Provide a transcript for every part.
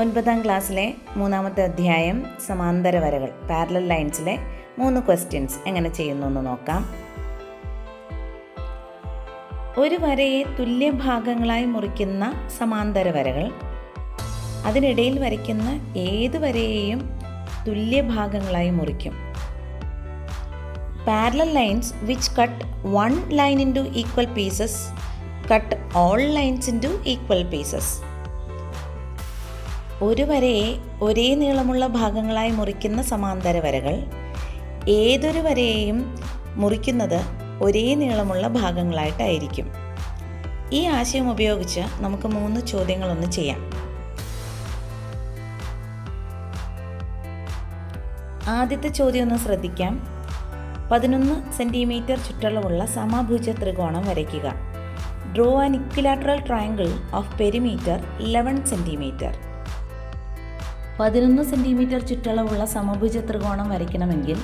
ഒൻപതാം ക്ലാസ്സിലെ മൂന്നാമത്തെ അധ്യായം സമാന്തര വരകൾ പാരലൽ ലൈൻസിലെ മൂന്ന് ക്വസ്റ്റ്യൻസ് എങ്ങനെ ചെയ്യുന്നു എന്ന് നോക്കാം. ഒരു വരയെ തുല്യ ഭാഗങ്ങളായി മുറിക്കുന്ന സമാന്തര വരകൾ അതിനിടയിൽ വരയ്ക്കുന്ന ഏത് വരയെയും തുല്യ ഭാഗങ്ങളായി മുറിക്കും. Parallel lines which cut one line into equal pieces cut all lines into equal pieces ഒരു വരയെ ഒരേ നീളമുള്ള ഭാഗങ്ങളായി മുറിക്കുന്ന സമാന്തര വരകൾ ഏതൊരു വരയെയും മുറിക്കുന്നത് ഒരേ നീളമുള്ള ഭാഗങ്ങളായിട്ടായിരിക്കും. ഈ ആശയം ഉപയോഗിച്ച് നമുക്ക് മൂന്ന് ചോദ്യങ്ങളൊന്ന് ചെയ്യാം. ആദ്യത്തെ ചോദ്യം ഒന്ന് ശ്രദ്ധിക്കാം. പതിനൊന്ന് സെന്റിമീറ്റർ ചുറ്റളവുള്ള സമഭുജ ത്രികോണം വരയ്ക്കുക. Draw an equilateral triangle of perimeter eleven centimetre പതിനൊന്ന് സെന്റിമീറ്റർ ചുറ്റളവുള്ള സമഭുജ ത്രികോണം വരയ്ക്കണമെങ്കിൽ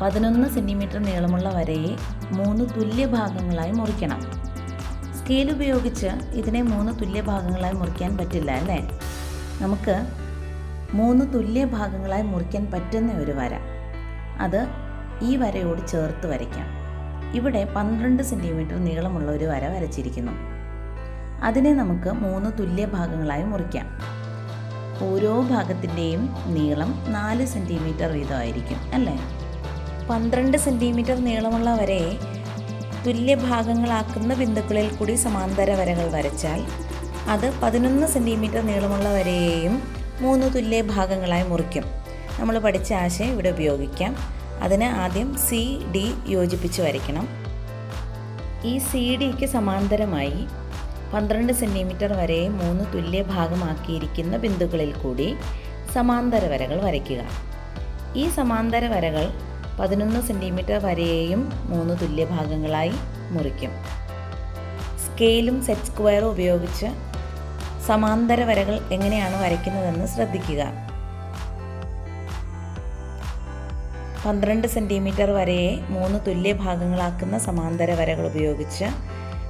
പതിനൊന്ന് സെന്റിമീറ്റർ നീളമുള്ള വരയെ മൂന്ന് തുല്യ ഭാഗങ്ങളായി മുറിക്കണം. സ്കെയിൽ ഉപയോഗിച്ച് ഇതിനെ മൂന്ന് തുല്യ ഭാഗങ്ങളായി മുറിക്കാൻ പറ്റില്ല അല്ലേ? നമുക്ക് മൂന്ന് തുല്യ ഭാഗങ്ങളായി മുറിക്കാൻ പറ്റുന്ന ഒരു വര. അത് ഈ വരയോട് ചേർത്ത് വരയ്ക്കാം. ഇവിടെ പന്ത്രണ്ട് സെന്റിമീറ്റർ നീളമുള്ള ഒരു വര വരച്ചിരിക്കുന്നു. അതിനെ നമുക്ക് മൂന്ന് തുല്യ ഭാഗങ്ങളായി മുറിക്കാം. ഓരോ ഭാഗത്തിന്റെയും നീളം നാല് സെന്റിമീറ്റർ വീതമായിരിക്കും അല്ലേ? പന്ത്രണ്ട് സെന്റിമീറ്റർ നീളമുള്ള വരയെ തുല്യ ഭാഗങ്ങളാക്കുന്ന ബിന്ദുക്കളിൽ കൂടി സമാന്തര വരകൾ വരച്ചാൽ അത് പതിനൊന്ന് സെന്റിമീറ്റർ നീളമുള്ള വരയെയും മൂന്ന് തുല്യ ഭാഗങ്ങളായി മുറിക്കും. നമ്മൾ പഠിച്ച ആശയം ഇവിടെ ഉപയോഗിക്കാം. അതിന് ആദ്യം സി ഡി യോജിപ്പിച്ച് വരയ്ക്കണം. ഈ സി ഡിക്ക് സമാന്തരമായി പന്ത്രണ്ട് സെന്റിമീറ്റർ വരെ മൂന്ന് തുല്യ ഭാഗമാക്കിയിരിക്കുന്ന ബിന്ദുക്കളിൽ കൂടി സമാന്തര വരകൾ വരയ്ക്കുക. ഈ സമാന്തര വരകൾ പതിനൊന്ന് സെന്റിമീറ്റർ വരെയും മൂന്ന് തുല്യ ഭാഗങ്ങളായി മുറിക്കും. സ്കെയിലും സെറ്റ് സ്ക്വയറും ഉപയോഗിച്ച് സമാന്തര വരകൾ എങ്ങനെയാണ് വരയ്ക്കുന്നതെന്ന് ശ്രദ്ധിക്കുക. പന്ത്രണ്ട് സെന്റിമീറ്റർ വരെയെ മൂന്ന് തുല്യ ഭാഗങ്ങളാക്കുന്ന സമാന്തര വരകൾ ഉപയോഗിച്ച്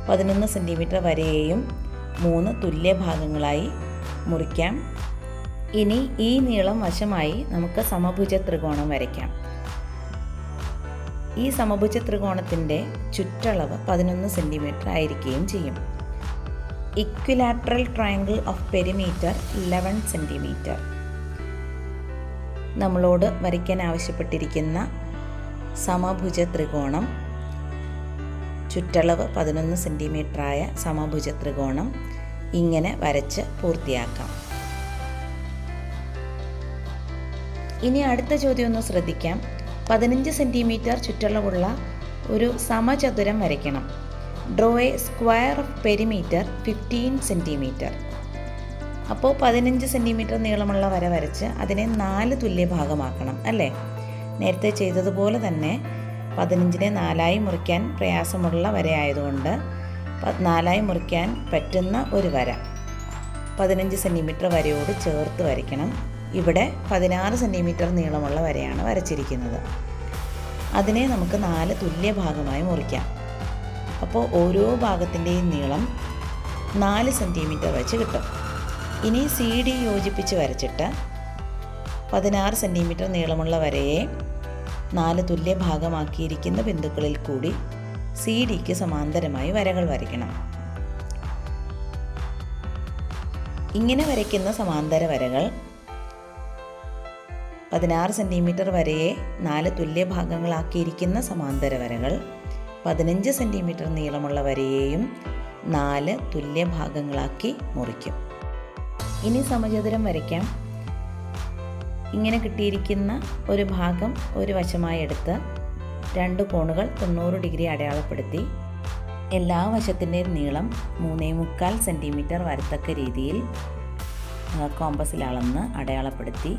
പതിനൊന്ന് സെന്റിമീറ്റർ വരെയും മൂന്ന് തുല്യ ഭാഗങ്ങളായി മുറിക്കാം. ഇനി ഈ നീളം വശമായി നമുക്ക് സമഭുജ ത്രികോണം വരയ്ക്കാം. ഈ സമഭുജ ത്രികോണത്തിന്റെ ചുറ്റളവ് പതിനൊന്ന് സെന്റിമീറ്റർ ആയിരിക്കുകയും ചെയ്യും. Equilateral triangle of perimeter eleven centimetre നമ്മളോട് വരയ്ക്കാൻ ആവശ്യപ്പെട്ടിരിക്കുന്ന സമഭുജ ത്രികോണം ചുറ്റളവ് പതിനൊന്ന് സെന്റിമീറ്ററായ സമഭുജ ത്രികോണം ഇങ്ങനെ വരച്ച് പൂർത്തിയാക്കാം. ഇനി അടുത്ത ചോദ്യം ഒന്ന് ശ്രദ്ധിക്കാം. പതിനഞ്ച് സെന്റിമീറ്റർ ചുറ്റളവുള്ള ഒരു സമചതുരം വരയ്ക്കണം. Draw a square of perimeter fifteen centimetre അപ്പോൾ പതിനഞ്ച് സെന്റിമീറ്റർ നീളമുള്ള വര വരച്ച് അതിനെ നാല് തുല്യ ഭാഗമാക്കണം അല്ലേ? നേരത്തെ ചെയ്തതുപോലെ തന്നെ പതിനഞ്ചിനെ നാലായി മുറിക്കാൻ പ്രയാസമുള്ള വരയായതുകൊണ്ട് നാലായി മുറിക്കാൻ പറ്റുന്ന ഒരു വര. പതിനഞ്ച് സെന്റിമീറ്റർ വരയോട് ചേർത്ത് വരയ്ക്കണം. ഇവിടെ പതിനാറ് സെന്റിമീറ്റർ നീളമുള്ള വരയാണ് വരച്ചിരിക്കുന്നത്. അതിനെ നമുക്ക് നാല് തുല്യ ഭാഗമായി മുറിക്കാം. അപ്പോൾ ഓരോ ഭാഗത്തിന്റെയും നീളം നാല് സെന്റിമീറ്റർ വെച്ച് കിട്ടും. ഇനി സി ഡി യോജിപ്പിച്ച് വരച്ചിട്ട് പതിനാറ് സെന്റിമീറ്റർ നീളമുള്ള വരയെ നാല് തുല്യ ഭാഗമാക്കിയിരിക്കുന്ന ബിന്ദുക്കളിൽ കൂടി സി ഡിക്ക് സമാന്തരമായി വരകൾ വരയ്ക്കണം. ഇങ്ങനെ വരയ്ക്കുന്ന സമാന്തര വരകൾ പതിനാറ് സെന്റിമീറ്റർ വരയെ നാല് തുല്യ ഭാഗങ്ങളാക്കിയിരിക്കുന്ന സമാന്തര വരകൾ പതിനഞ്ച് സെന്റിമീറ്റർ നീളമുള്ള വരയെയും നാല് തുല്യ ഭാഗങ്ങളാക്കി മുറിക്കും. ഇനി സമചതുരം വരയ്ക്കാം. ഇങ്ങനെ കിട്ടിയിരിക്കുന്ന ഒരു ഭാഗം ഒരു വശമായി എടുത്ത് രണ്ട് കോണുകൾ തൊണ്ണൂറ് ഡിഗ്രി അടയാളപ്പെടുത്തി. എല്ലാ വശത്തിന്റെയും നീളം മൂന്നേ മുക്കാൽ സെന്റിമീറ്റർ വരത്തക്ക രീതിയിൽ കോമ്പസിൽ അളന്ന് അടയാളപ്പെടുത്തി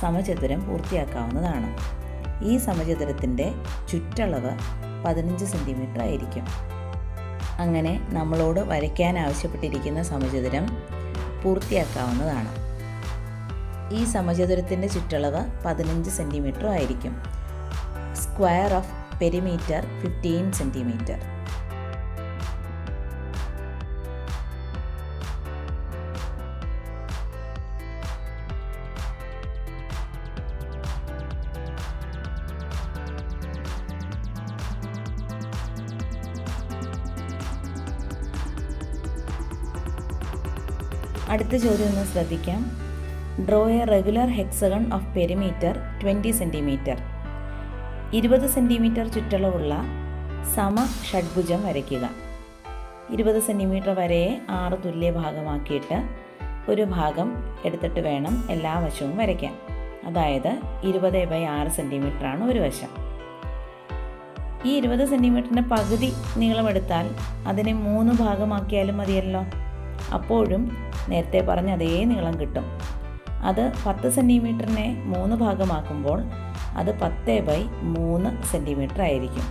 സമചതുരം പൂർത്തിയാക്കാവുന്നതാണ്. ഈ സമചതുരത്തിന്റെ ചുറ്റളവ് പതിനഞ്ച് സെന്റിമീറ്റർ ആയിരിക്കും. അങ്ങനെ നമ്മളോട് വരയ്ക്കാൻ ആവശ്യപ്പെട്ടിരിക്കുന്ന സമചതുരം പൂർത്തിയാക്കാവുന്നതാണ്. ഈ സമചതുരത്തിന്റെ ചുറ്റളവ് പതിനഞ്ച് സെന്റിമീറ്റർ ആയിരിക്കും. Square of perimeter fifteen centimetre അടുത്ത ചോദ്യം ഒന്ന് ശ്രദ്ധിക്കാം. Draw a regular hexagon of perimeter twenty centimetre ഇരുപത് സെന്റിമീറ്റർ ചുറ്റളവുള്ള സമ ഷഡ്ഭുജം വരയ്ക്കുക. ഇരുപത് സെന്റിമീറ്റർ വരെ ആറ് തുല്യ ഭാഗമാക്കിയിട്ട് ഒരു ഭാഗം എടുത്തിട്ട് വേണം എല്ലാ വശവും വരയ്ക്കാൻ. അതായത് ഇരുപത് ബൈ ആറ് സെന്റിമീറ്ററാണ് ഒരു വശം. ഈ ഇരുപത് സെന്റിമീറ്ററിന്റെ പകുതി നീളമെടുത്താൽ അതിനെ മൂന്ന് ഭാഗമാക്കിയാലും മതിയല്ലോ. അപ്പോഴും നേരത്തെ പറഞ്ഞ അതേ നീളം കിട്ടും. അത് പത്ത് സെന്റിമീറ്ററിനെ മൂന്ന് ഭാഗമാക്കുമ്പോൾ അത് പത്ത് ബൈ മൂന്ന് സെന്റിമീറ്റർ ആയിരിക്കും.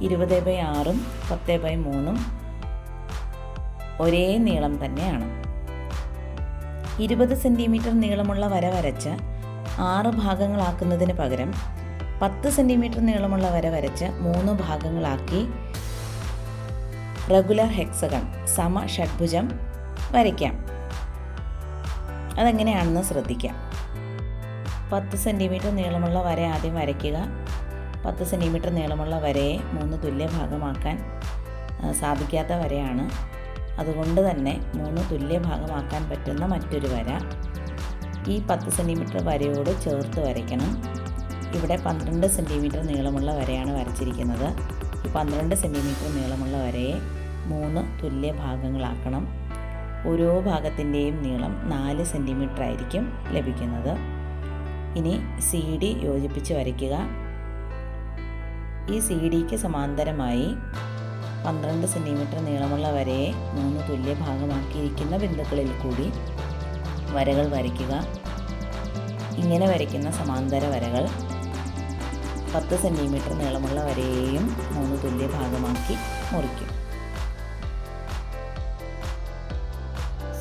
ഇരുപത് ബൈ ആറും പത്ത് ബൈ മൂന്നും ഒരേ നീളം തന്നെയാണ്. ഇരുപത് സെന്റിമീറ്റർ നീളമുള്ള വര വരച്ച് ആറ് ഭാഗങ്ങളാക്കുന്നതിന് പകരം പത്ത് സെന്റിമീറ്റർ നീളമുള്ള വര വരച്ച് മൂന്ന് ഭാഗങ്ങളാക്കി റെഗുലർ ഹെക്സഗൺ സമ ഷഡ്ഭുജം വരയ്ക്കാം. അതെങ്ങനെയാണെന്ന് ശ്രദ്ധിക്കാം. പത്ത് സെന്റിമീറ്റർ നീളമുള്ള വര ആദ്യം വരയ്ക്കുക. പത്ത് സെന്റിമീറ്റർ നീളമുള്ള വരയെ മൂന്ന് തുല്യ ഭാഗമാക്കാൻ സാധിക്കാത്ത വരയാണ്. അതുകൊണ്ട് തന്നെ മൂന്ന് തുല്യ ഭാഗമാക്കാൻ പറ്റുന്ന മറ്റൊരു വര. ഈ പത്ത് സെന്റിമീറ്റർ വരയോട് ചേർത്ത് വരയ്ക്കണം. ഇവിടെ പന്ത്രണ്ട് സെന്റിമീറ്റർ നീളമുള്ള വരയാണ് വരച്ചിരിക്കുന്നത്. ഈ പന്ത്രണ്ട് സെന്റിമീറ്റർ നീളമുള്ള വരയെ മൂന്ന് തുല്യ ഭാഗങ്ങളാക്കണം. ഓരോ ഭാഗത്തിന്റെയും നീളം നാല് സെന്റിമീറ്റർ ആയിരിക്കും ലഭിക്കുന്നത്. ഇനി സി ഡി യോജിപ്പിച്ച് വരയ്ക്കുക. ഈ സി ഡിക്ക് സമാന്തരമായി പന്ത്രണ്ട് സെന്റിമീറ്റർ നീളമുള്ള വരയെ മൂന്ന് തുല്യ ഭാഗമാക്കിയിരിക്കുന്ന ബിന്ദുക്കളിൽ കൂടി വരകൾ വരയ്ക്കുക. ഇങ്ങനെ വരയ്ക്കുന്ന സമാന്തര വരകൾ പത്ത് സെന്റിമീറ്റർ നീളമുള്ള വരയെയും മൂന്ന് തുല്യ ഭാഗമാക്കി മുറിക്കും.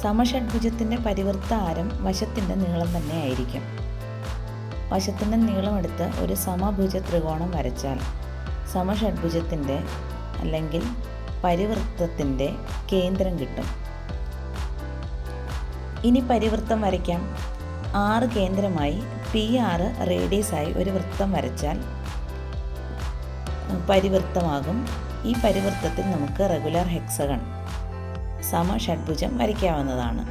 സമഷഡ്ഭുജത്തിന്റെ പരിവൃത്ത ആരം വശത്തിന്റെ നീളം തന്നെ ആയിരിക്കും. വശത്തിന്റെ നീളമെടുത്ത് ഒരു സമഭുജ ത്രികോണം വരച്ചാൽ സമഷഡ്ഭുജത്തിന്റെ അല്ലെങ്കിൽ പരിവൃത്തത്തിന്റെ കേന്ദ്രം കിട്ടും. ഇനി പരിവൃത്തം വരയ്ക്കാം. ആറ് കേന്ദ്രമായി പി ആറ് റേഡിയസായി ഒരു വൃത്തം വരച്ചാൽ പരിവൃത്തമാകും. ഈ പരിവൃത്തത്തിൽ നമുക്ക് റെഗുലർ ഹെക്സഗൺ സമ ഷഡ്ഭുജം വരയ്ക്കാവുന്നതാണ്.